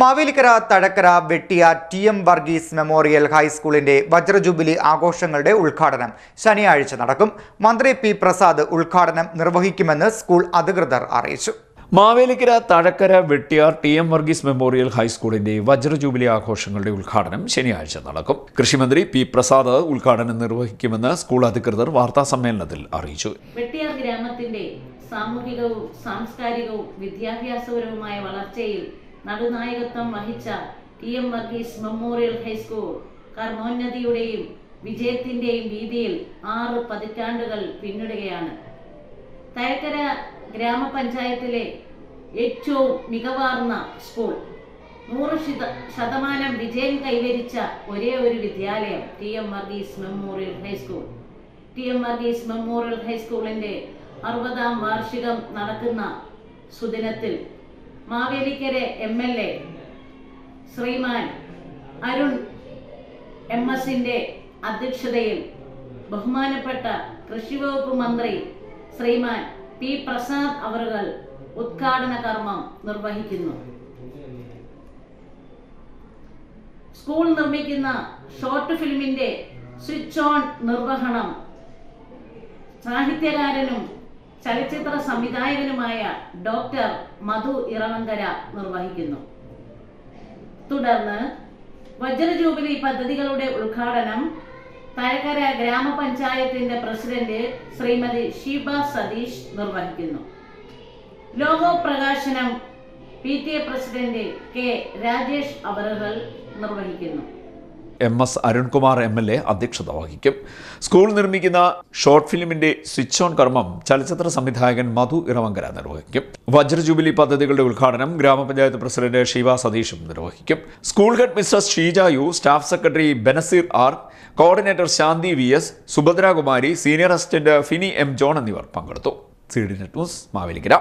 മാവേലിക്കര തഴക്കര വെട്ടിയ T M Varghese memorial ഹൈസ്കൂളിന്റെ വജ്രജൂബിലി ആഘോഷങ്ങളുടെ ഉദ്ഘാടനം ശനിയാഴ്ച നടക്കും. മന്ത്രി പി പ്രസാദ് ഉദ്ഘാടനം നിർവഹിക്കുമെന്ന് സ്കൂൾ അധികൃതർ അറിയിച്ചു. Mavelikkara Thazhakkara Vettiyar T M Varghese memorial ഹൈസ്കൂളിന്റെ വജ്രജൂബിലി ആഘോഷങ്ങളുടെ ഉദ്ഘാടനം ശനിയാഴ്ച നടക്കും. കൃഷിമന്ത്രി പി പ്രസാദ് ഉദ്ഘാടനം നിർവഹിക്കുമെന്ന് സ്കൂൾ അധികൃതർ വാർത്താ സമ്മേളനത്തിൽ അറിയിച്ചു. വെട്ടിയാർ ഗ്രാമത്തിന്റെ സാമൂഹികവും സാംസ്കാരികവും വിദ്യാഭ്യാസപരവുമായ വളർച്ചയിൽ നടുനായകത്വം വഹിച്ച T M Varghese memorial high school കർമ്മോന്നതിയുടെയും വിജയത്തിന്റെയും വീതിയിൽ ആറ് പതിറ്റാണ്ടുകൾ പിന്നിടുകയാണ്. തയക്കര ഗ്രാമപഞ്ചായത്തിലെ ഏറ്റവും മികവാർന്ന സ്കൂൾ. നൂറ് ശത ശതമാനം വിജയം കൈവരിച്ച ഒരേ ഒരു വിദ്യാലയം T M Varghese memorial high school. T M Varghese memorial ഹൈസ്കൂളിന്റെ അറുപതാം വാർഷികം നടക്കുന്ന സുദിനത്തിൽ Mavelikkara M L A Shriman Arun M എസിന്റെ അധ്യക്ഷതയിൽ ബഹുമാനപ്പെട്ട കൃഷിവകുപ്പ് മന്ത്രി ശ്രീമാൻ പി പ്രസാദ് അവറുകൾ ഉദ്ഘാടന കർമ്മം നിർവഹിക്കുന്നു. സ്കൂൾ നിർമ്മിക്കുന്ന ഷോർട്ട് ഫിലിമിന്റെ സ്വിച്ച് ഓൺ നിർവഹണം സാഹിത്യകാരനും ചലച്ചിത്ര സംവിധായകനുമായ ഡോക്ടർ മധു ഇറവങ്കര നിർവഹിക്കുന്നു. തുടർന്ന് വജ്ര ജൂബിലി പദ്ധതികളുടെ ഉദ്ഘാടനം തഴക്കര ഗ്രാമപഞ്ചായത്തിന്റെ പ്രസിഡന്റ് ശ്രീമതി ഷീബ സതീഷ് നിർവഹിക്കുന്നു. ലോഗോ പ്രകാശനം P T A president K Rajesh അവറുകൾ നിർവഹിക്കുന്നു. M S Arunkumar M L A അധ്യക്ഷത വഹിക്കും. സ്കൂൾ നിർമ്മിക്കുന്ന ഷോർട്ട് ഫിലിമിന്റെ സ്വിച്ച് ഓൺ കർമ്മം ചലച്ചിത്ര സംവിധായകൻ മധു ഇറവങ്കര നിർവഹിക്കും. വജ്ര ജൂബിലി പദ്ധതികളുടെ ഉദ്ഘാടനം ഗ്രാമപഞ്ചായത്ത് പ്രസിഡന്റ് ശിവ സതീഷും നിർവഹിക്കും. School head mister Sheeja U staff secretary Banaseer R coordinator Shanthi V S Subhadrakumari senior assistant Fini M John എന്നിവർ പങ്കെടുത്തു. C D net news Mavelikkara.